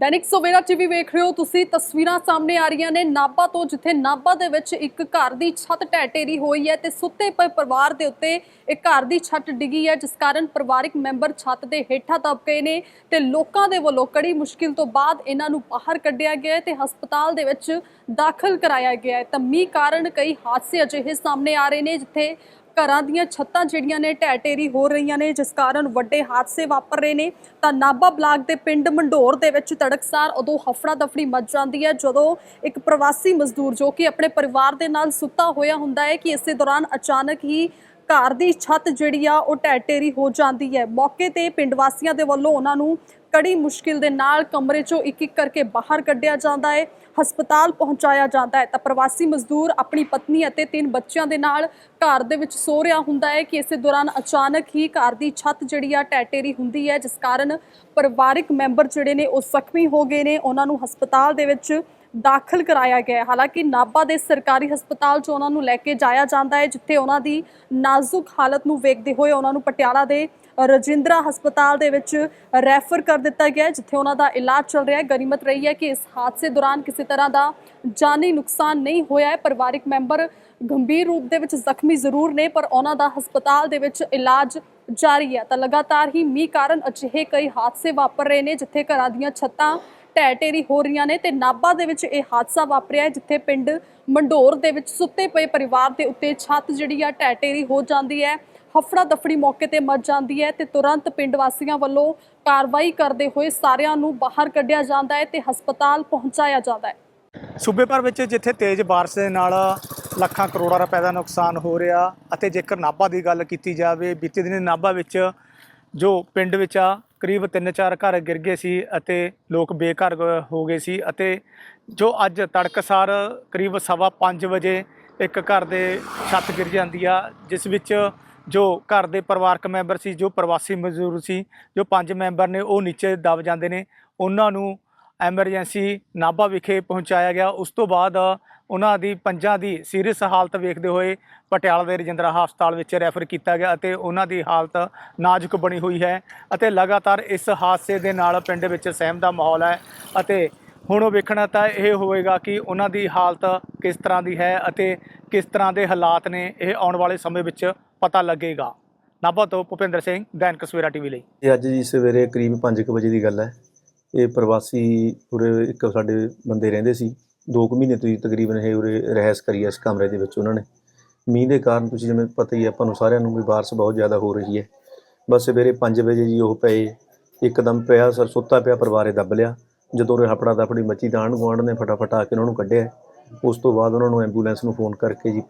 ਦੈਨਿਕ Savera TV ਵੇਖ ਰਹੇ ਹੋ ਤੁਸੀਂ, ਤਸਵੀਰਾਂ ਸਾਹਮਣੇ ਆ ਰਹੀਆਂ ਨੇ ਨਾਭਾ ਤੋਂ, ਜਿੱਥੇ ਨਾਭਾ ਦੇ ਵਿੱਚ ਇੱਕ ਘਰ ਦੀ ਛੱਤ ਢਹਿ ਹੋਈ ਹੈ ਤੇ ਸੁੱਤੇ ਪਏ ਪਰਿਵਾਰ ਦੇ ਉੱਤੇ ਇੱਕ ਘਰ ਦੀ ਛੱਤ ਡਿੱਗੀ ਹੈ, ਜਿਸ ਕਾਰਨ ਪਰਿਵਾਰਕ ਮੈਂਬਰ ਛੱਤ ਦੇ ਹੇਠਾਂ ਦਬ ਗਏ ਨੇ ਤੇ ਲੋਕਾਂ ਦੇ ਵੱਲੋਂ ਕੜੀ ਮੁਸ਼ਕਿਲ ਤੋਂ ਬਾਅਦ ਇਹਨਾਂ ਨੂੰ ਬਾਹਰ ਕੱਢਿਆ ਗਿਆ ਹੈ ਤੇ ਹਸਪਤਾਲ ਦੇ ਵਿੱਚ ਦਾਖਲ ਕਰਾਇਆ ਗਿਆ ਹੈ। ਤਾਂ ਮੀਂਹ ਕਾਰਨ ਕਈ ਹਾਦਸੇ ਅਜਿਹੇ ਸਾਹਮਣੇ ਆ ਰਹੇ ਨੇ, ਜਿੱਥੇ ਘਰਾਂ ਦੀਆਂ ਛੱਤਾਂ ਜਿਹੜੀਆਂ ਨੇ ਢਹਿ ਢੇਰੀ ਹੋ ਰਹੀਆਂ ਨੇ, ਜਿਸ ਕਾਰਨ ਵੱਡੇ ਹਾਦਸੇ ਵਾਪਰ ਰਹੇ ਨੇ। ਤਾਂ ਨਾਭਾ ਬਲਾਕ ਦੇ ਪਿੰਡ ਮੰਡੋਰ ਦੇ ਵਿੱਚ ਤੜਕਸਾਰ ਉਦੋਂ ਹਫੜਾ ਦਫੜੀ ਮਚ ਜਾਂਦੀ ਹੈ, ਜਦੋਂ ਇੱਕ ਪ੍ਰਵਾਸੀ ਮਜ਼ਦੂਰ ਜੋ ਕਿ ਆਪਣੇ ਪਰਿਵਾਰ ਦੇ ਨਾਲ ਸੁੱਤਾ ਹੋਇਆ ਹੁੰਦਾ ਹੈ ਕਿ ਇਸੇ ਦੌਰਾਨ ਅਚਾਨਕ ਹੀ ਘਰ ਦੀ ਛੱਤ ਜਿਹੜੀ ਆ, ਉਹ ਢਹਿ ਢੇਰੀ ਹੋ ਜਾਂਦੀ ਹੈ। ਮੌਕੇ ਤੇ ਪਿੰਡ ਵਾਸੀਆਂ ਦੇ ਵੱਲੋਂ ਉਹਨਾਂ ਨੂੰ ਕੜੀ ਮੁਸ਼ਕਿਲ ਦੇ ਨਾਲ ਕਮਰੇ ਚੋਂ ਇੱਕ ਇੱਕ ਕਰਕੇ ਬਾਹਰ ਕੱਢਿਆ ਜਾਂਦਾ ਹੈ ਹਸਪਤਾਲ ਪਹੁੰਚਾਇਆ ਜਾਂਦਾ ਹੈ ਤਾਂ ਪ੍ਰਵਾਸੀ ਮਜ਼ਦੂਰ ਆਪਣੀ ਪਤਨੀ ਅਤੇ ਤਿੰਨ ਬੱਚਿਆਂ ਦੇ ਨਾਲ ਘਰ ਦੇ ਵਿੱਚ ਸੋ ਰਿਹਾ ਹੁੰਦਾ ਹੈ ਕਿ ਇਸੇ ਦੌਰਾਨ ਅਚਾਨਕ ਹੀ ਘਰ ਦੀ ਛੱਤ ਜਿਹੜੀ ਆ ਟੈਟੇਰੀ ਹੁੰਦੀ ਹੈ ਜਿਸ ਕਾਰਨ ਪਰਿਵਾਰਕ ਮੈਂਬਰ ਜਿਹੜੇ ਨੇ ਉਹ ਜ਼ਖਮੀ ਹੋ ਗਏ ਨੇ। ਉਹਨਾਂ ਨੂੰ ਹਸਪਤਾਲ ਦੇ ਵਿੱਚ ਦਾਖਲ ਕਰਾਇਆ ਗਿਆ ਹਾਲਾਂਕਿ ਨਾਭਾ ਦੇ ਸਰਕਾਰੀ ਹਸਪਤਾਲ 'ਚ ਉਹਨਾਂ ਨੂੰ ਲੈ ਕੇ ਜਾਇਆ ਜਾਂਦਾ ਹੈ ਜਿੱਥੇ ਉਹਨਾਂ ਦੀ ਨਾਜ਼ੁਕ ਹਾਲਤ ਨੂੰ ਵੇਖਦੇ ਹੋਏ ਉਹਨਾਂ ਨੂੰ ਪਟਿਆਲਾ ਦੇ ਰਜਿੰਦਰਾ ਹਸਪਤਾਲ ਦੇ ਵਿੱਚ ਰੈਫਰ ਕਰ ਦਿੱਤਾ ਗਿਆ ਹੈ, ਜਿੱਥੇ ਉਹਨਾਂ ਦਾ ਇਲਾਜ ਚੱਲ ਰਿਹਾ ਹੈ। ਗਰੀਮਤ ਰਹੀ ਹੈ ਕਿ ਇਸ ਹਾਦਸੇ ਦੌਰਾਨ ਕਿਸੇ ਤਰ੍ਹਾਂ ਦਾ ਜਾਨੀ ਨੁਕਸਾਨ ਨਹੀਂ ਹੋਇਆ ਹੈ। ਪਰਿਵਾਰਕ ਮੈਂਬਰ ਗੰਭੀਰ ਰੂਪ ਦੇ ਵਿੱਚ ਜ਼ਖਮੀ ਜ਼ਰੂਰ ਨੇ, ਪਰ ਉਹਨਾਂ ਦਾ ਹਸਪਤਾਲ ਦੇ ਵਿੱਚ ਇਲਾਜ ਜਾਰੀ ਹੈ। ਤਾਂ ਲਗਾਤਾਰ ਹੀ ਮੀਂਹ ਕਾਰਨ ਅਜਿਹੇ ਕਈ ਹਾਦਸੇ ਵਾਪਰ ਰਹੇ ਨੇ, ਜਿੱਥੇ ਘਰਾਂ ਦੀਆਂ ਛੱਤਾਂ ਢਹਿ ਢੇਰੀ ਹੋ ਰਹੀਆਂ ਨੇ ਤੇ ਨਾਭਾ ਦੇ ਵਿੱਚ ਇਹ ਹਾਦਸਾ ਵਾਪਰਿਆ ਹੈ, ਜਿੱਥੇ ਪਿੰਡ ਮੰਡੋਰ ਦੇ ਵਿੱਚ ਸੁੱਤੇ ਪਏ ਪਰਿਵਾਰ ਦੇ ਉੱਤੇ ਛੱਤ ਜਿਹੜੀ ਆ ਢਹਿ ਢੇਰੀ ਹੋ ਜਾਂਦੀ ਹੈ। ਹਫੜਾ ਦਫੜੀ ਮੌਕੇ ਤੇ ਮਚ ਜਾਂਦੀ ਹੈ ਤੇ ਤੁਰੰਤ ਪਿੰਡ ਵਾਸੀਆਂ ਵੱਲੋਂ ਕਾਰਵਾਈ ਕਰਦੇ ਹੋਏ ਸਾਰਿਆਂ ਨੂੰ ਬਾਹਰ ਕੱਢਿਆ ਜਾਂਦਾ ਹੈ ਤੇ ਹਸਪਤਾਲ ਪਹੁੰਚਾਇਆ ਜਾਂਦਾ ਹੈ। ਸੂਬੇ ਭਰ ਵਿੱਚ ਜਿੱਥੇ ਤੇਜ਼ ਬਾਰਿਸ਼ ਦੇ ਨਾਲ ਲੱਖਾਂ ਕਰੋੜਾਂ ਰੁਪਏ ਦਾ ਨੁਕਸਾਨ ਹੋ ਰਿਹਾ ਅਤੇ ਜੇਕਰ ਨਾਭਾ ਦੀ ਗੱਲ ਕੀਤੀ ਜਾਵੇ, ਬੀਤੇ ਦਿਨ ਨਾਭਾ ਵਿੱਚ ਜੋ ਪਿੰਡ ਵਿੱਚ ਆ, ਕਰੀਬ 3-4 ਘਰ ਗਿਰ ਗਏ ਸੀ ਅਤੇ ਲੋਕ ਬੇਘਰ ਹੋ ਗਏ ਸੀ ਅਤੇ ਜੋ ਅੱਜ ਤੜਕਸਾਰ ਕਰੀਬ ਸਵਾ ਪੰਜ ਵਜੇ ਇੱਕ ਘਰ ਦੇ ਛੱਤ ਗਿਰ ਜਾਂਦੀ ਆ, ਜਿਸ ਵਿੱਚ ਜੋ ਘਰ ਦੇ ਪਰਿਵਾਰਕ ਮੈਂਬਰ ਸੀ, ਜੋ ਪ੍ਰਵਾਸੀ ਮਜ਼ਦੂਰ ਸੀ, ਜੋ ਪੰਜ ਮੈਂਬਰ ਨੇ ਉਹ ਨੀਚੇ ਦਬ ਜਾਂਦੇ ਨੇ, ਉਹਨਾਂ ਨੂੰ ਐਮਰਜੈਂਸੀ ਨਾਭਾ ਵਿਖੇ ਪਹੁੰਚਾਇਆ ਗਿਆ। ਉਸ ਤੋਂ ਬਾਅਦ ਉਹਨਾਂ ਦੀ ਪੰਜਾਂ ਦੀ ਸੀਰੀਅਸ ਹਾਲਤ ਵੇਖਦੇ ਹੋਏ ਪਟਿਆਲਾ ਦੇ ਰਜਿੰਦਰਾ ਹਸਪਤਾਲ ਵਿੱਚ ਰੈਫਰ ਕੀਤਾ ਗਿਆ ਅਤੇ ਉਹਨਾਂ ਦੀ ਹਾਲਤ ਨਾਜ਼ੁਕ ਬਣੀ ਹੋਈ ਹੈ ਅਤੇ ਲਗਾਤਾਰ ਇਸ ਹਾਦਸੇ ਦੇ ਨਾਲ ਪਿੰਡ ਵਿੱਚ ਸਹਿਮ ਦਾ ਮਾਹੌਲ ਹੈ ਅਤੇ ਹੁਣ ਉਹ ਵੇਖਣਾ ਤਾਂ ਇਹ ਹੋਵੇਗਾ ਕਿ ਉਹਨਾਂ ਦੀ ਹਾਲਤ ਕਿਸ ਤਰ੍ਹਾਂ ਦੀ ਹੈ ਅਤੇ ਕਿਸ ਤਰ੍ਹਾਂ ਦੇ ਹਾਲਾਤ ਨੇ ਇਹ ਆਉਣ ਵਾਲੇ ਸਮੇਂ ਵਿੱਚ ਪਤਾ ਲੱਗੇਗਾ। ਨਾਭਾ ਤੋਂ ਭੁਪਿੰਦਰ ਸਿੰਘ ਦੈਨਿਕ ਸਵੇਰਾ ਟੀਵੀ ਲਈ। ਇਹ ਅੱਜ ਜੀ ਸਵੇਰੇ ਕਰੀਬ 5:00 ਵਜੇ ਦੀ ਗੱਲ ਹੈ। ਇਹ ਪ੍ਰਵਾਸੀ ਉਰੇ ਇੱਕ ਸਾਡੇ ਬੰਦੇ ਰਹਿੰਦੇ ਸੀ। 2 ਕੁ ਮਹੀਨੇ ਤੋਂ ਤਕਰੀਬਨ ਇਹ ਉਰੇ ਰਹਿਸ ਕਰੀ ਇਸ ਕਮਰੇ ਦੇ ਵਿੱਚ ਉਹਨਾਂ ਨੇ। ਮੀਂਹ ਦੇ ਕਾਰਨ ਤੁਸੀਂ ਜਿਵੇਂ ਪਤਾ ਹੀ ਆਪਾਂ ਨੂੰ ਸਾਰਿਆਂ ਨੂੰ ਵੀ ਬਾਰਿਸ਼ ਬਹੁਤ ਜ਼ਿਆਦਾ ਹੋ ਰਹੀ ਹੈ। ਬਸ ਸਵੇਰੇ 5 ਵਜੇ ਜੀ ਉਹ ਪਏ। ਇੱਕਦਮ ਪਿਆ, ਸਰ ਸੁੱਤਾ ਪਿਆ, ਪਰਿਵਾਰੇ ਦੱਬ ਲਿਆ। ਜਦੋਂ ਉਹ ਹਪੜਾ ਦਪੜੀ ਮੱਚੀ ਤਾਂ ਆਂਢ ਗੁਆਂਢ ਨੇ ਫਟਾਫਟ ਆ ਕੇ ਉਹਨਾਂ ਨੂੰ ਕੱਢਿਆ। ਉਸ ਤੋਂ ਬਾਅਦ ਉਹਨਾਂ ਨੂੰ ਐਂਬੂਲੈਂਸ ਨੂੰ ਫੋਨ ਕਰਕੇ ਜੀ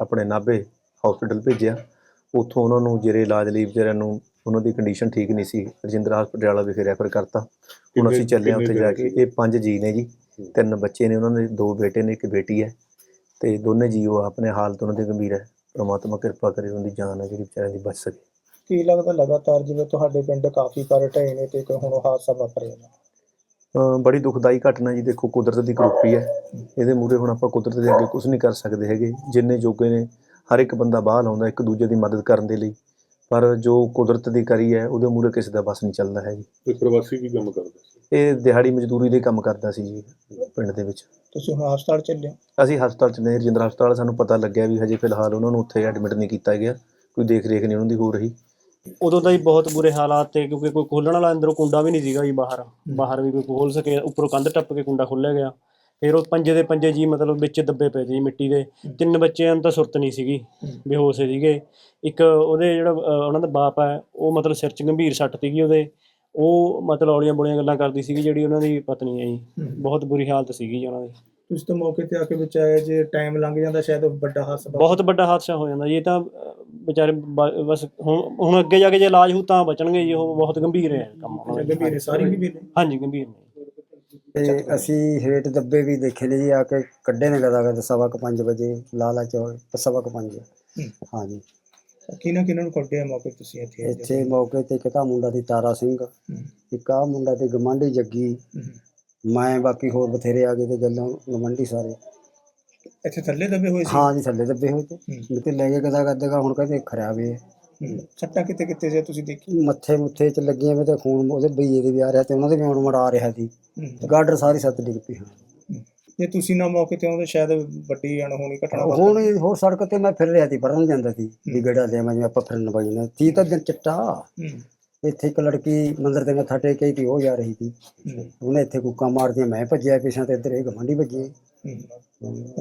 ਆਪਣੇ ਨਾਭੇ ਹਸਪੀਟਲ ਭੇਜਿਆ। ਉੱਥੋਂ ਉਹਨਾਂ ਨੂੰ ਜਿਹੜੇ ਇਲਾਜ ਲਈ ਵਿਚਾਰਿਆਂ ਨੂੰ ਉਹਨਾਂ ਦੀ ਕੰਡੀਸ਼ਨ ਠੀਕ ਨਹੀਂ ਸੀ ਰਜਿੰਦਰਾ ਹਸਪਤਾਲ ਵਿਖੇ ਰੈਫਰ ਕਰਤਾ। ਹੁਣ ਅਸੀਂ ਚੱਲੇ ਹਾਂ ਉੱਥੇ ਜਾ ਕੇ। ਇਹ ਪੰਜ ਜੀ ਨੇ ਜੀ ਤਿੰਨ ਬੱਚੇ ਨੇ ਉਹਨਾਂ ਦੇ ਦੋ ਬੇਟੇ ਨੇ ਇੱਕ ਬੇਟੀ ਹੈ। ਤੇ ਦੋਨੇ ਜੀ ਉਹ ਆਪਣੇ ਹਾਲਤ ਉਹਨਾਂ ਦੀ ਗੰਭੀਰ ਹੈ। ਪ੍ਰਮਾਤਮਾ ਕਿਰਪਾ ਕਰੇ ਉਹਨਾਂ ਦੀ ਜਾਨ ਹੈ ਜਿਹੜੀ ਵਿਚਾਰਿਆਂ ਦੀ ਬਚ ਸਕੇ। ਕੀ ਲੱਗਦਾ ਲਗਾਤਾਰ ਜਿਵੇਂ ਤੁਹਾਡੇ ਪਿੰਡ ਕਾਫੀ ਘਰ ਢਏ ਨੇ ਤੇ ਹੁਣ ਉਹ ਹਾਦਸਾ ਵਾਪਰਿਆ। ਬੜੀ ਦੁਖਦਾਈ ਘਟਨਾ ਜੀ ਦੇਖੋ ਕੁਦਰਤ ਦੀ ਕਰੋਪੀ ਹੈ ਇਹਦੇ ਮੂਰੇ ਹੁਣ ਆਪਾਂ ਕੁਦਰਤ ਦੇ ਅੱਗੇ ਕੁਝ ਨਹੀਂ ਕਰ ਸਕਦੇ ਹੈਗੇ। ਜਿੰਨੇ ਜੋਗੇ ਨੇ ਹਰ ਇੱਕ ਬੰਦਾ ਬਾਹਰ ਲਾਉਂਦਾ ਇੱਕ ਦੂਜੇ ਦੀ ਮਦਦ ਕਰਨ ਦੇ ਲਈ। ਪਰ ਜੋ ਕੁਦਰਤ ਦੀ ਕਰੀ ਹੈ ਉਹਦੇ ਮੂਰੇ ਕਿਸੇ ਦਾ ਬਸ ਨਹੀਂ ਚੱਲਦਾ ਹੈ ਜੀ। ਤੇ ਪ੍ਰਵਾਸੀ ਕੀ ਕੰਮ ਕਰਦੇ ਸੀ? ਇਹ ਦਿਹਾੜੀ ਮਜ਼ਦੂਰੀ ਦੇ ਕੰਮ ਕਰਦਾ ਸੀ ਜੀ ਪਿੰਡ ਦੇ ਵਿੱਚ। ਤੁਸੀਂ ਹੁਣ ਹਸਪਤਾਲ ਚੱਲੇ ਹੋ? ਅਸੀਂ ਹਸਪਤਾਲ ਚ ਨੇ ਰਜਿੰਦਰਾ ਹਸਪਤਾਲ ਸਾਨੂੰ ਪਤਾ ਲੱਗਿਆ ਵੀ ਹਜੇ ਫਿਲਹਾਲ ਉਹਨਾਂ ਨੂੰ ਉੱਥੇ ਐਡਮਿਟ ਨਹੀਂ ਕੀਤਾ ਗਿਆ। ਕੋਈ ਦੇਖ ਰੇਖ ਨਹੀਂ ਉਹਨਾਂ ਦੀ ਹੋ ਰਹੀ। ਉਦੋਂ ਤਾਂ ਹੀ ਬਹੁਤ ਬੁਰੇ ਹਾਲਾਤ ਤੇ ਕਿਉਂਕਿ ਕੋਈ ਖੋਲਣ ਵਾਲਾ ਅੰਦਰੋਂ ਕੁੰਡਾ ਵੀ ਨਹੀਂ ਸੀਗਾ ਜੀ ਬਾਹਰ। ਬਾਹਰ ਵੀ ਕੋਈ ਖੋਲ ਸਕੇ ਉੱਪਰੋਂ ਕੰਧ ਟੱਪ ਕੇ ਕੁੰਡਾ ਖੋਲ੍ਹਿਆ ਗਿਆ। ਫਿਰ ਉਹ ਪੰਜੇ ਦੇ ਪੰਜੇ ਜੀ ਮਤਲਬ ਵਿੱਚ ਦੱਬੇ ਪਏ ਸੀ ਮਿੱਟੀ ਦੇ। ਤਿੰਨ ਬੱਚਿਆਂ ਨੂੰ ਤਾਂ ਸੁਰਤ ਨਹੀਂ ਸੀਗੀ ਬੇਹੋਸ਼ ਸੀਗੇ। ਇੱਕ ਉਹਦੇ ਜਿਹੜਾ ਉਹਨਾਂ ਦਾ ਬਾਪ ਹੈ ਉਹ ਮਤਲਬ ਸਿਰ 'ਚ ਗੰਭੀਰ ਸੱਟ ਸੀਗੀ ਉਹਦੇ। ਉਹ ਮਤਲਬ ਔਲੀਆਂ ਬੋਲੀਆਂ ਗੱਲਾਂ ਕਰਦੀ ਸੀਗੀ ਜਿਹੜੀ ਉਹਨਾਂ ਦੀ ਪਤਨੀ ਹੈ ਜੀ। ਬਹੁਤ ਬੁਰੀ ਹਾਲਤ ਸੀਗੀ ਜੀ ਉਹਨਾਂ ਦੀ। ਤੁਸੀਂ ਤਾਂ ਮੌਕੇ ਤੇ ਆ ਕੇ ਬਚਾਇਆ ਜੇ ਟਾਈਮ ਲੰਘ ਜਾਂਦਾ ਸ਼ਾਇਦ ਉਹ ਵੱਡਾ ਹਾਦਸਾ ਬਹੁਤ ਵੱਡਾ ਹਾਦਸਾ ਹੋ ਜਾਂਦਾ। ਜੀ ਇਹ ਤਾਂ ਵਿਚਾਰੇ ਬ- ਬਸ ਹੁਣ ਹੁਣ ਅੱਗੇ ਜਾ ਕੇ ਜੇ ਇਲਾਜ ਹੋ ਤਾਂ ਬਚਣਗੇ ਜੀ ਉਹ ਬਹੁਤ ਗੰਭੀਰ ਹੈ ਕੰਮ ਉਹਨਾਂ ਦਾ। ਗੰਭੀਰ ਨੇ ਸਾਰੀ ਗੰਭੀਰ ਨੇ। ਹਾਂਜੀ ਗੰਭੀਰ ਨੇ। ਤੇ ਅਸੀਂ ਹੇਠ ਦੱਬੇ ਵੀ ਦੇਖੇ ਨੇ ਜੀ ਆ ਕੇ ਕੱਢੇ ਨੇ ਕਦਾ ਕਦਾ ਸਵਾ ਕੁ ਪੰਜ ਵਜੇ ਲਾਲਾ ਚੌਕ ਸਵਾ ਕੁ ਪੰਜ। ਹਾਂਜੀ। ਕਿਹਨਾਂ ਕਿਹਨਾਂ ਨੂੰ ਕੱਢਿਆ ਮੌਕੇ ਤੇ ਤੁਸੀਂ ਇੱਥੇ? ਆਏ ਇੱਥੇ ਮੌਕੇ ਤੇ ਇੱਕ ਤਾਂ ਮੁੰਡਾ ਦੀ ਤਾਰਾ ਸਿੰਘ ਇੱਕ ਆ ਮੁੰਡਾ ਤੇ ਗਮੰਡੀ ਜੱਗੀ। ਮੈਂ ਬਾਕੀ ਹੋਰ ਬਥੇਰੇ ਆ ਗਏ ਤੇ ਗੱਲਾਂ ਗਮੰਡੀ ਸਾਰੇ। ਇੱਥੇ ਥੱਲੇ ਦਬੇ ਹੋਏ ਸੀ? ਹਾਂ ਜੀ ਥੱਲੇ ਦੱਬੇ ਹੋਏ ਤੇ। ਮਿੱਤੇ ਲੈ ਕੇ ਕਦਾ ਕਰਦੇਗਾ ਹੁਣ ਕਹਿੰਦੇ ਖਰਾਬ ਹੈ ਸੱਟਾਂ ਕਿਤੇ ਕਿਤੇ ਜੇ ਤੁਸੀਂ ਦੇਖੀ ਮੱਥੇ ਮੁੱਥੇ ਚ ਲੱਗੀਆਂ ਤੇ ਖੂਨ ਉਹਦੇ ਬਈਏ ਦੇ ਵੀ ਆ ਰਿਹਾ ਤੇ ਉਹਨਾਂ ਦੇ ਵੀ ਹੁਣ ਮੜਾ ਰਿਹਾ ਸੀ। ਤੇ ਗਾਡਰ ਸਾਰੀ ਸੱਤ ਡਿੱਗ ਪਈ ਹਾਂ। ਜੇ ਤੁਸੀਂ ਨਾ ਮੌਕੇ ਤੇ ਆਉਂਦੇ ਸ਼ਾਇਦ ਵੱਡੀ ਅਣਹੋਣੀ ਘਟਨਾ ਹੁਣ ਹੋਰ ਸੜਕ ਤੇ ਮੈਂ ਫਿਰ ਰਿਹਾ ਸੀ ਪਰਨ ਜਾਂਦਾ ਸੀ ਵੀ ਗੇੜਾ ਲਿਆ ਮੈਂ ਆਪਾਂ ਫਿਰਨ ਜਾਂਦੇ ਤੀ ਤਾਂ ਦਿਨ ਚਿੱਟਾ। ਇੱਥੇ ਇੱਕ ਲੜਕੀ ਮੰਦਰ ਤੇ ਮੱਥਾ ਟੇਕ ਕੇ ਤੀ ਉਹ ਜਾ ਰਹੀ ਸੀ। ਉਹਨੇ ਇੱਥੇ ਕੁੱਕਾਂ ਮਾਰਦੀਆਂ ਮੈਂ ਭੱਜਿਆ ਪਿਛਾਂ ਤੇ ਇੱਧਰ ਇਹ ਗਵੰਡੀ ਭੱਜੇ।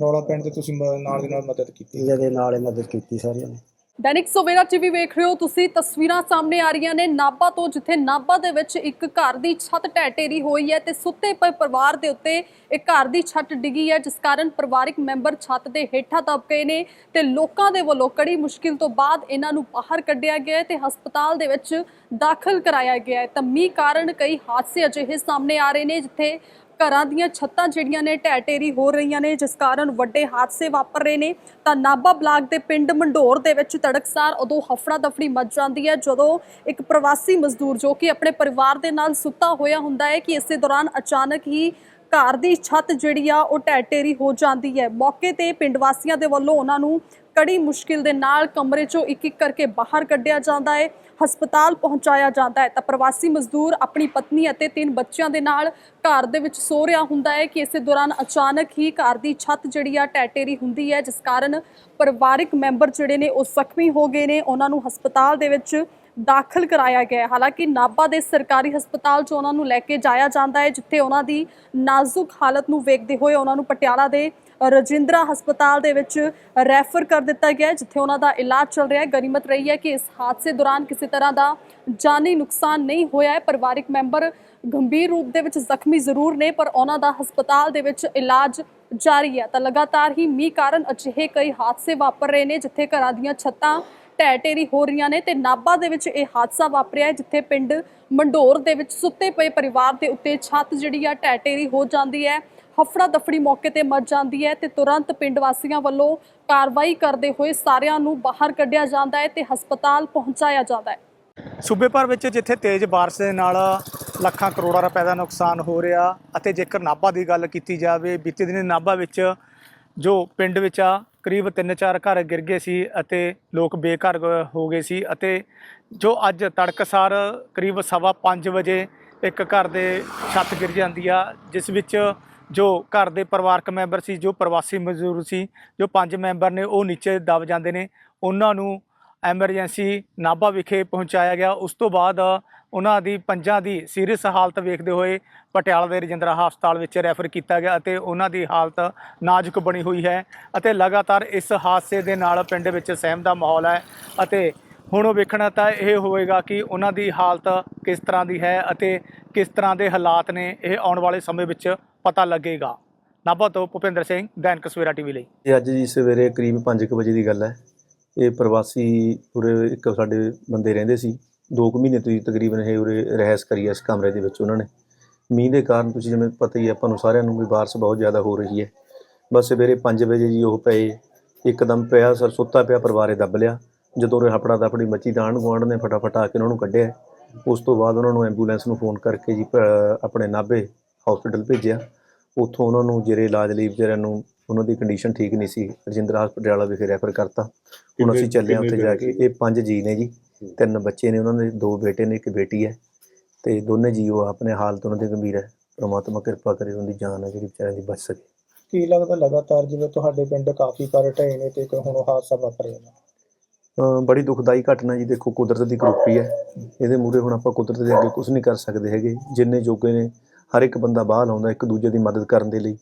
ਰੌਲਾ ਪੈਣ ਤੇ ਤੁਸੀਂ ਮ- ਨਾਲ ਦੀ ਨਾਲ ਮਦਦ ਕੀਤੀ। ਜਿਹਦੇ ਨਾਲ ਮਦਦ ਕੀਤੀ ਸਾਰਿਆਂ ਨੇ। ਦੈਨਿਕ ਸਵੇਰਾ ਟੀਵੀ ਵੇਖ ਰਹੇ ਹੋ ਤੁਸੀਂ, ਤਸਵੀਰਾਂ ਸਾਹਮਣੇ ਆ ਰਹੀਆਂ ਨੇ ਨਾਭਾ ਤੋਂ, ਜਿੱਥੇ ਨਾਭਾ ਦੇ ਵਿੱਚ ਇੱਕ ਘਰ ਦੀ ਛੱਤ ਢਹਿ ਹੋਈ ਹੈ ਤੇ ਸੁੱਤੇ ਪਏ ਪਰਿਵਾਰ ਦੇ ਉੱਤੇ ਇੱਕ ਘਰ ਦੀ ਛੱਤ ਡਿੱਗੀ ਹੈ, ਜਿਸ ਕਾਰਨ ਪਰਿਵਾਰਿਕ ਮੈਂਬਰ ਛੱਤ ਦੇ ਹੇਠਾਂ ਦਬ ਗਏ ਨੇ ਤੇ ਲੋਕਾਂ ਦੇ ਵੱਲੋਂ ਕੜੀ ਮੁਸ਼ਕਿਲ ਤੋਂ ਬਾਅਦ ਇਹਨਾਂ ਨੂੰ ਬਾਹਰ ਕੱਢਿਆ ਗਿਆ ਤੇ ਹਸਪਤਾਲ ਦੇ ਵਿੱਚ ਦਾਖਲ ਕਰਾਇਆ ਗਿਆ ਹੈ। ਤਾਂ ਮੀਂਹ ਕਾਰਨ ਕਈ ਹਾਦਸੇ ਅਜਿਹੇ ਸਾਹਮਣੇ ਆ ਰਹੇ ਨੇ, ਜਿੱਥੇ ਘਰਾਂ ਦੀਆਂ ਛੱਤਾਂ ਜਿਹੜੀਆਂ ਨੇ ਢਹਿ ਢੇਰੀ ਹੋ ਰਹੀਆਂ ਨੇ, ਜਿਸ ਕਾਰਨ ਵੱਡੇ ਹਾਦਸੇ ਵਾਪਰ ਰਹੇ ਨੇ। ਤਾਂ ਨਾਭਾ ਬਲਾਕ ਦੇ ਪਿੰਡ ਮੰਡੋਰ ਦੇ ਵਿੱਚ ਤੜਕਸਾਰ ਉਦੋਂ ਹਫੜਾ ਦਫੜੀ ਮਚ ਜਾਂਦੀ ਹੈ, ਜਦੋਂ ਇੱਕ ਪ੍ਰਵਾਸੀ ਮਜ਼ਦੂਰ ਜੋ ਕਿ ਆਪਣੇ ਪਰਿਵਾਰ ਦੇ ਨਾਲ ਸੁੱਤਾ ਹੋਇਆ ਹੁੰਦਾ ਹੈ ਕਿ ਇਸੇ ਦੌਰਾਨ ਅਚਾਨਕ ਹੀ ਘਰ ਦੀ ਛੱਤ ਜਿਹੜੀ ਆ, ਉਹ ਢਹਿ ਢੇਰੀ ਹੋ ਜਾਂਦੀ ਹੈ। ਮੌਕੇ ਤੇ ਪਿੰਡ ਵਾਸੀਆਂ ਦੇ ਵੱਲੋਂ ਉਹਨਾਂ ਨੂੰ ਕੜੀ ਮੁਸ਼ਕਿਲ ਦੇ ਨਾਲ ਕਮਰੇ ਚੋਂ ਇੱਕ ਇੱਕ ਕਰਕੇ ਬਾਹਰ ਕੱਢਿਆ ਜਾਂਦਾ ਹੈ ਹਸਪਤਾਲ ਪਹੁੰਚਾਇਆ ਜਾਂਦਾ ਹੈ ਤਾਂ ਪ੍ਰਵਾਸੀ ਮਜ਼ਦੂਰ ਆਪਣੀ ਪਤਨੀ ਅਤੇ ਤਿੰਨ ਬੱਚਿਆਂ ਦੇ ਨਾਲ ਘਰ ਦੇ ਵਿੱਚ ਸੋ ਰਿਹਾ ਹੁੰਦਾ ਹੈ ਕਿ ਇਸੇ ਦੌਰਾਨ ਅਚਾਨਕ ਹੀ ਘਰ ਦੀ ਛੱਤ ਜਿਹੜੀ ਆ ਟੈਟੇਰੀ ਹੁੰਦੀ ਹੈ ਜਿਸ ਕਾਰਨ ਪਰਿਵਾਰਿਕ ਮੈਂਬਰ ਜਿਹੜੇ ਨੇ ਉਹ ਜ਼ਖਮੀ ਹੋ ਗਏ ਨੇ। ਉਹਨਾਂ ਨੂੰ ਹਸਪਤਾਲ ਦੇ ਵਿੱਚ ਦਾਖਲ ਕਰਾਇਆ ਗਿਆ ਹਾਲਾਂਕਿ ਨਾਭਾ ਦੇ ਸਰਕਾਰੀ ਹਸਪਤਾਲ 'ਚ ਉਹਨਾਂ ਨੂੰ ਲੈ ਕੇ ਜਾਇਆ ਜਾਂਦਾ ਹੈ, ਜਿੱਥੇ ਉਹਨਾਂ ਦੀ ਨਾਜ਼ੁਕ ਹਾਲਤ ਨੂੰ ਵੇਖਦੇ ਹੋਏ ਉਹਨਾਂ ਨੂੰ ਪਟਿਆਲਾ ਦੇ ਰਜਿੰਦਰਾ ਹਸਪਤਾਲ ਦੇ ਵਿੱਚ ਰੈਫਰ ਕਰ ਦਿੱਤਾ ਗਿਆ ਜਿੱਥੇ ਉਹਨਾਂ ਦਾ ਇਲਾਜ ਚੱਲ ਰਿਹਾ ਹੈ। ਗਨੀਮਤ ਰਹੀ ਹੈ ਕਿ ਇਸ ਹਾਦਸੇ ਦੌਰਾਨ ਕਿਸੇ ਤਰ੍ਹਾਂ ਦਾ ਜਾਨੀ ਨੁਕਸਾਨ ਨਹੀਂ ਹੋਇਆ ਹੈ। ਪਰਿਵਾਰਿਕ ਮੈਂਬਰ ਗੰਭੀਰ ਰੂਪ ਦੇ ਵਿੱਚ ਜ਼ਖਮੀ ਜ਼ਰੂਰ ਨੇ, ਪਰ ਉਹਨਾਂ ਦਾ ਹਸਪਤਾਲ ਦੇ ਵਿੱਚ ਇਲਾਜ ਜਾਰੀ ਹੈ। ਤਾਂ ਲਗਾਤਾਰ ਹੀ ਮੀਂਹ ਕਾਰਨ ਅਜਿਹੇ ਕਈ ਹਾਦਸੇ ਵਾਪਰ ਰਹੇ ਨੇ, ਜਿੱਥੇ ਘਰਾਂ ਦੀਆਂ ਛੱਤਾਂ ਢਹਿ ਢੇਰੀ ਹੋ ਰਹੀਆਂ ਨੇ ਤੇ ਨਾਭਾ ਦੇ ਵਿੱਚ ਇਹ ਹਾਦਸਾ ਵਾਪਰਿਆ ਜਿੱਥੇ ਪਿੰਡ ਮੰਡੋਰ ਦੇ ਵਿੱਚ ਸੁੱਤੇ ਪਏ ਪਰਿਵਾਰ ਦੇ ਉੱਤੇ ਛੱਤ ਜਿਹੜੀ ਆ ਢਹਿ ਢੇਰੀ ਹੋ ਜਾਂਦੀ ਹੈ ਹਫੜਾ ਦਫੜੀ ਮੌਕੇ ਤੇ ਮਰ ਜਾਂਦੀ ਹੈ ਤੇ ਤੁਰੰਤ ਪਿੰਡ ਵਾਸੀਆਂ ਵੱਲੋਂ ਕਾਰਵਾਈ ਕਰਦੇ ਹੋਏ ਸਾਰਿਆਂ ਨੂੰ ਬਾਹਰ ਕੱਢਿਆ ਜਾਂਦਾ ਹੈ ਤੇ ਹਸਪਤਾਲ ਪਹੁੰਚਾਇਆ ਜਾਂਦਾ ਹੈ। ਸੂਬੇ ਭਰ ਵਿੱਚ ਜਿੱਥੇ ਤੇਜ਼ ਬਾਰਿਸ਼ ਦੇ ਨਾਲ ਲੱਖਾਂ ਕਰੋੜਾਂ ਰੁਪਏ ਦਾ ਨੁਕਸਾਨ ਹੋ ਰਿਹਾ ਅਤੇ ਜੇਕਰ ਨਾਭਾ ਦੀ ਗੱਲ ਕੀਤੀ ਜਾਵੇ, ਬੀਤੇ ਦਿਨੀ ਨਾਭਾ ਵਿੱਚ ਜੋ ਪਿੰਡ ਵਿੱਚ ਆ ਕਰੀਬ 3-4 ਘਰ ਗਿਰ ਗਏ ਸੀ ਅਤੇ ਲੋਕ ਬੇਘਰ ਹੋ ਗਏ ਸੀ ਅਤੇ ਜੋ ਅੱਜ ਤੜਕਸਾਰ ਕਰੀਬ ਸਵਾ 5 ਵਜੇ ਇੱਕ ਘਰ ਦੇ ਛੱਤ ਗਿਰ ਜਾਂਦੀ ਆ, ਜਿਸ ਵਿੱਚ ਜੋ ਘਰ ਦੇ ਪਰਿਵਾਰਕ ਮੈਂਬਰ ਸੀ, ਜੋ ਪ੍ਰਵਾਸੀ ਮਜ਼ਦੂਰ ਸੀ, ਜੋ ਪੰਜ ਮੈਂਬਰ ਨੇ, ਉਹ ਨੀਚੇ ਦਬ ਜਾਂਦੇ ਨੇ। ਉਹਨਾਂ ਨੂੰ ਐਮਰਜੈਂਸੀ ਨਾਭਾ ਵਿਖੇ ਪਹੁੰਚਾਇਆ ਗਿਆ। ਉਸ ਤੋਂ ਬਾਅਦ ਉਹਨਾਂ ਦੀ ਪੰਜਾਂ ਦੀ ਸੀਰੀਅਸ ਹਾਲਤ ਵੇਖਦੇ ਹੋਏ ਪਟਿਆਲਾ ਦੇ ਰਜਿੰਦਰਾ ਹਸਪਤਾਲ ਵਿੱਚ ਰੈਫਰ ਕੀਤਾ ਗਿਆ ਅਤੇ ਉਹਨਾਂ ਦੀ ਹਾਲਤ ਨਾਜ਼ੁਕ ਬਣੀ ਹੋਈ ਹੈ ਅਤੇ ਲਗਾਤਾਰ ਇਸ ਹਾਦਸੇ ਦੇ ਨਾਲ ਪਿੰਡ ਵਿੱਚ ਸਹਿਮ ਦਾ ਮਾਹੌਲ ਹੈ ਅਤੇ ਹੁਣ ਉਹ ਵੇਖਣਾ ਤਾਂ ਇਹ ਹੋਵੇਗਾ ਕਿ ਉਹਨਾਂ ਦੀ ਹਾਲਤ ਕਿਸ ਤਰ੍ਹਾਂ ਦੀ ਹੈ ਅਤੇ ਕਿਸ ਤਰ੍ਹਾਂ ਦੇ ਹਾਲਾਤ ਨੇ ਇਹ ਆਉਣ ਵਾਲੇ ਸਮੇਂ ਵਿੱਚ ਪਤਾ ਲੱਗੇਗਾ। ਨਾਭਾ ਤੋਂ ਭੁਪਿੰਦਰ ਸਿੰਘ, ਦੈਨਿਕ ਸਵੇਰਾ ਟੀਵੀ ਲਈ। ਇਹ ਅੱਜ ਜੀ ਸਵੇਰੇ ਕਰੀਬ 5:00 ਵਜੇ ਦੀ ਗੱਲ ਹੈ। ਇਹ ਪ੍ਰਵਾਸੀ ਪੂਰੇ ਇੱਕ ਸਾਡੇ ਬੰਦੇ ਰਹਿੰਦੇ ਸੀ। 2 ਮਹੀਨੇ ਤੋਂ ਤਕਰੀਬਨ ਇਹ ਉਰੇ ਰਹਿਸ ਕਰੀ ਇਸ ਕਮਰੇ ਦੇ ਵਿੱਚ ਉਹਨਾਂ ਨੇ। ਮੀਂਹ ਦੇ ਕਾਰਨ ਤੁਸੀਂ ਜਿਵੇਂ ਪਤਾ ਹੀ ਹੈ ਆਪਾਂ ਨੂੰ ਸਾਰਿਆਂ ਨੂੰ ਵੀ ਬਾਰਿਸ਼ ਬਹੁਤ ਜ਼ਿਆਦਾ ਹੋ ਰਹੀ ਹੈ। ਬਸ ਸਵੇਰੇ 5 ਵਜੇ ਜੀ ਉਹ ਪਏ ਇੱਕਦਮ ਪਿਆ ਸਰ ਸੁੱਤਾ ਪਿਆ ਪਰਿਵਾਰੇ ਦੱਬ ਲਿਆ। ਜਦੋਂ ਉਹ ਹਪੜਾ ਦਪੜੀ ਮੱਚੀ ਆਂਢ ਗੁਆਂਢ ਨੇ ਫਟਾਫਟ ਆ ਕੇ ਉਹਨਾਂ ਨੂੰ ਕੱਢਿਆ। ਉਸ ਤੋਂ ਬਾਅਦ ਉਹਨਾਂ ਨੂੰ ਐਂਬੂਲੈਂਸ ਨੂੰ ਫੋਨ ਕਰਕੇ ਜੀ ਆਪਣੇ ਨਾਭੇ ਹਸਪੀਟਲ ਭੇਜਿਆ। ਉੱਥੋਂ ਉਹਨਾਂ ਨੂੰ ਜਿਹੜੇ ਇਲਾਜ ਲਈ ਵਿਚਾਰਿਆਂ ਨੂੰ ਉਹਨਾਂ ਦੀ ਕੰਡੀਸ਼ਨ ਠੀਕ ਨਹੀਂ ਸੀ ਰਜਿੰਦਰਾ ਹਸਪਤਾਲ ਵਿਖੇ ਰੈਫਰ ਕਰਤਾ। ਹੁਣ ਅਸੀਂ ਚੱਲੇ ਉੱਥੇ ਜਾ ਕੇ। ਇਹ ਪੰਜ ਜੀ ਨੇ ਜੀ। ਤਿੰਨ ਬੱਚੇ ਨੇ ਉਹਨਾਂ ਦੇ ਦੋ ਬੇਟੇ ਨੇ ਇੱਕ ਬੇਟੀ ਹੈ ਤੇ ਦੋਨੇ ਉਹ ਆਪਣੇ ਹਾਲਤ ਉਹਨਾਂ ਦੀ ਗੰਭੀਰ ਹੈ। ਪ੍ਰਮਾਤਮਾ ਕਿਰਪਾ ਕਰੇ ਉਹਨਾਂ ਦੀ ਜਾਨ ਹੈ ਜਿਹੜੀ ਵਿਚਾਰਿਆਂ ਦੀ ਬਚ ਸਕੇ। ਕੀ ਲੱਗਦਾ ਲਗਾਤਾਰ ਜਿਵੇਂ ਤੁਹਾਡੇ ਪਿੰਡ ਕਾਫੀ ਘਰ ਢਏ ਨੇ ਤੇ ਇੱਕ ਹੁਣ ਹਾਦਸਾ ਵਾਪਰਿਆ ਬੜੀ ਦੁਖਦਾਈ ਘਟਨਾ ਜੀ ਦੇਖੋ ਕੁਦਰਤ ਦੀ ਕਰੋਪੀ ਹੈ ਇਹਦੇ ਮੂਰੇ ਹੁਣ ਆਪਾਂ ਕੁਦਰਤ ਦੇ ਅੱਗੇ ਕੁਝ ਨਹੀਂ ਕਰ ਸਕਦੇ ਹੈਗੇ। ਜਿੰਨੇ ਜੋਗੇ ਨੇ ਹਰ ਇੱਕ ਬੰਦਾ ਬਾਹਰ ਲਾਉਂਦਾ ਇੱਕ ਦੂਜੇ ਦੀ ਮਦਦ ਕਰਨ ਦੇ ਲਈ।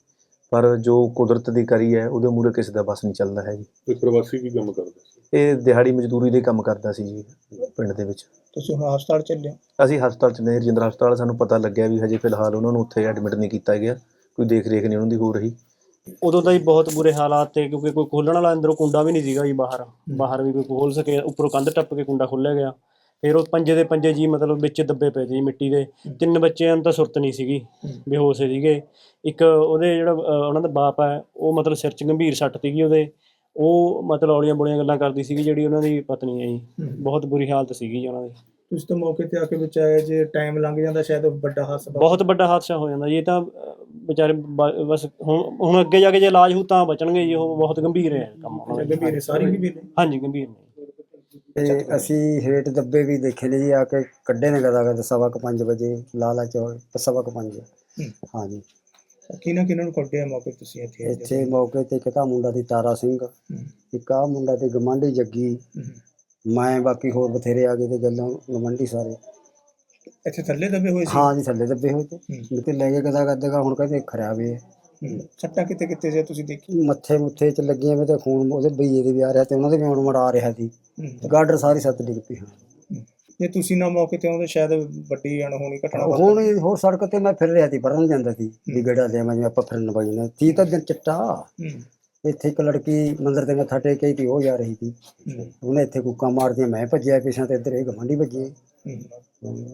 ਪਰ ਜੋ ਕੁਦਰਤ ਦੀ ਕਰੀ ਹੈ ਉਹਦੇ ਮੂਰੇ ਕਿਸੇ ਦਾ ਬਸ ਨਹੀਂ ਚੱਲਦਾ ਹੈ ਜੀ। ਤੇ ਪ੍ਰਵਾਸੀ ਕੀ ਕੰਮ ਕਰਦੇ ਸੀ? ਇਹ ਦਿਹਾੜੀ ਮਜ਼ਦੂਰੀ ਦੇ ਕੰਮ ਕਰਦਾ ਸੀ ਜੀ ਪਿੰਡ ਦੇ ਵਿੱਚ। ਤੁਸੀਂ ਹੁਣ ਹਸਪਤਾਲ ਚੱਲੇ ਹੋ? ਅਸੀਂ ਹਸਪਤਾਲ ਚ ਨੇ ਰਜਿੰਦਰਾ ਹਸਪਤਾਲ ਸਾਨੂੰ ਪਤਾ ਲੱਗਿਆ ਵੀ ਹਜੇ ਫਿਲਹਾਲ ਉਹਨਾਂ ਨੂੰ ਉੱਥੇ ਐਡਮਿਟ ਨਹੀਂ ਕੀਤਾ ਗਿਆ। ਕੋਈ ਦੇਖ ਰੇਖ ਨਹੀਂ ਉਹਨਾਂ ਦੀ ਹੋ ਰਹੀ। ਉਦੋਂ ਤਾਂ ਹੀ ਬਹੁਤ ਬੁਰੇ ਹਾਲਾਤ ਤੇ ਕਿਉਂਕਿ ਕੋਈ ਖੋਲਣ ਵਾਲਾ ਅੰਦਰੋਂ ਕੁੰਡਾ ਵੀ ਨਹੀਂ ਸੀਗਾ ਜੀ ਬਾਹਰ। ਬਾਹਰ ਵੀ ਕੋਈ ਖੋਲ ਸਕੇ ਉੱਪਰੋਂ ਕੰਧ ਟੱਪ ਕੇ ਕੁੰਡਾ ਖੋਲ੍ਹਿਆ ਗਿਆ। ਫਿਰ ਉਹ ਪੰਜੇ ਦੇ ਪੰਜੇ ਜੀ ਮਤਲਬ ਵਿੱਚ ਦੱਬੇ ਪਏ ਸੀ ਮਿੱਟੀ ਦੇ। ਤਿੰਨ ਬੱਚਿਆਂ ਨੂੰ ਤਾਂ ਸੁਰਤ ਨਹੀਂ ਸੀਗੀ ਬੇਹੋਸ਼ ਸੀਗੇ। ਇੱਕ ਉਹਦੇ ਜਿਹੜਾ ਉਹਨਾਂ ਦਾ ਬਾਪ ਹੈ ਉਹ ਮਤਲਬ ਸਿਰ 'ਚ ਗੰਭੀਰ ਸੱਟ ਸੀਗੀ ਉਹਦੇ। ਉਹ ਮਤਲਬ ਔਲੀਆਂ ਬੋਲੀਆਂ ਗੱਲਾਂ ਕਰਦੀ ਸੀਗੀ ਜਿਹੜੀ ਉਹਨਾਂ ਦੀ ਪਤਨੀ ਹੈ ਜੀ। ਬਹੁਤ ਬੁਰੀ ਹਾਲਤ ਸੀਗੀ ਜੀ ਉਹਨਾਂ ਦੀ। ਤੁਸੀਂ ਤਾਂ ਮੌਕੇ ਤੇ ਆ ਕੇ ਬਚਾਇਆ ਜੇ ਟਾਈਮ ਲੰਘ ਜਾਂਦਾ ਸ਼ਾਇਦ ਵੱਡਾ ਹਾਦਸਾ ਬਹੁਤ ਵੱਡਾ ਹਾਦਸਾ ਹੋ ਜਾਂਦਾ ਜੀ। ਇਹ ਤਾਂ ਵਿਚਾਰੇ ਬਸ ਹੁਣ ਹੁਣ ਅੱਗੇ ਜਾ ਕੇ ਜੇ ਇਲਾਜ ਹੋ ਤਾਂ ਬਚਣਗੇ ਜੀ। ਉਹ ਬਹੁਤ ਗੰਭੀਰ ਹੈ ਕੰਮ ਉਹਨਾਂ ਦਾ। ਗੰਭੀਰ ਹੈ, ਸਾਰੀ ਗੰਭੀਰ ਨੇ। ਹਾਂਜੀ ਗੰਭੀਰ ਨੇ। ਤੇ ਅਸੀਂ ਹੇਠ ਦੱਬੇ ਵੀ ਦੇਖੇ ਨੇ ਜੀ ਆ ਕੇ ਕੱਢੇ ਨੇ ਕਦਾ ਕਦਾ ਸਵਾ ਕੁ ਪੰਜ ਵਜੇ ਲਾਲਾ ਚੌਕ ਸਵਾ ਕੁ ਪੰਜ। ਹਾਂਜੀ। ਕਿਹਨਾਂ ਕਿਹਨਾਂ ਨੂੰ ਕੱਢਿਆ ਮੌਕੇ ਤੁਸੀਂ ਇੱਥੇ? ਇੱਥੇ ਮੌਕੇ ਤੇ ਇੱਕ ਤਾਂ ਮੁੰਡਾ ਦੀ ਤਾਰਾ ਸਿੰਘ ਇੱਕ ਆ ਮੁੰਡਾ ਤੇ ਗਮੰਡੀ ਜੱਗੀ। ਮੈਂ ਬਾਕੀ ਹੋਰ ਬਥੇਰੇ ਆ ਗਏ ਤੇ ਗੱਲਾਂ ਗਮੰਡੀ ਸਾਰੇ। ਇੱਥੇ ਥੱਲੇ ਦੱਬੇ ਹੋਏ ਹਾਂ ਜੀ ਥੱਲੇ ਦੱਬੇ ਹੋਏ ਤੇ। ਲੈ ਕੇ ਕਦਾ ਕਦਾ ਹੁਣ ਕਹਿੰਦੇ ਖਰਾਬ ਹੈ। ਸੱਟਾਂ ਕਿਤੇ ਕਿਤੇ ਜੇ ਤੁਸੀਂ ਦੇਖੀ ਮੱਥੇ ਮੁੱਥੇ ਚ ਲੱਗੀਆਂ ਤੇ ਖੂਨ ਉਹਦੇ ਬਈਏ ਦੇ ਵੀ ਆ ਰਿਹਾ ਤੇ ਉਹਨਾਂ ਦੇ ਵੀ ਹੁਣ ਮੜ ਰਿਹਾ ਸੀ। ਗਾਡਰ ਸਾਰੀ ਸੱਤ ਡਿੱਗ ਪਈ ਹਾਂ। ਜੇ ਤੁਸੀਂ ਨਾ ਮੌਕੇ ਤੇ ਆਉਂਦੇ ਸ਼ਾਇਦ ਵੱਡੀ ਅਣਹੋਣੀ ਘਟਨਾ ਹੁਣ ਹੋਰ ਸੜਕ ਤੇ ਮੈਂ ਫਿਰ ਰਿਹਾ ਸੀ ਪੜਨ ਜਾਂਦਾ ਸੀ ਵੀ ਗੜਾ ਲਿਆ ਮੈਂ ਆਪਾਂ ਫਿਰਨ ਵਗ ਜਾਂਦੇ ਤੀ ਤਾਂ ਦਿਨ ਚਿੱਟਾ। ਇੱਥੇ ਇੱਕ ਲੜਕੀ ਮੰਦਰ ਤੇ ਮੱਥਾ ਟੇਕ ਕੇ ਤੀ ਉਹ ਜਾ ਰਹੀ ਸੀ। ਉਹਨੇ ਇੱਥੇ ਕੁੱਕਾ ਮਾਰਦੀਆਂ ਮੈਂ ਭੱਜਿਆ ਪਿਛਾਂ ਤੇ ਇੱਧਰ ਇਹ ਗਵਾਂਢੀ ਭੱਜੇ।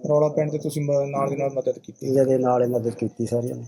ਰੌਲਾ ਪੈਣ ਤੇ ਤੁਸੀਂ ਮ- ਨਾਲ ਦੀ ਨਾਲ ਮਦਦ ਕੀਤੀ। ਜਿਹਦੇ ਨਾਲ ਮਦਦ ਕੀਤੀ ਸਾਰਿਆਂ ਨੇ।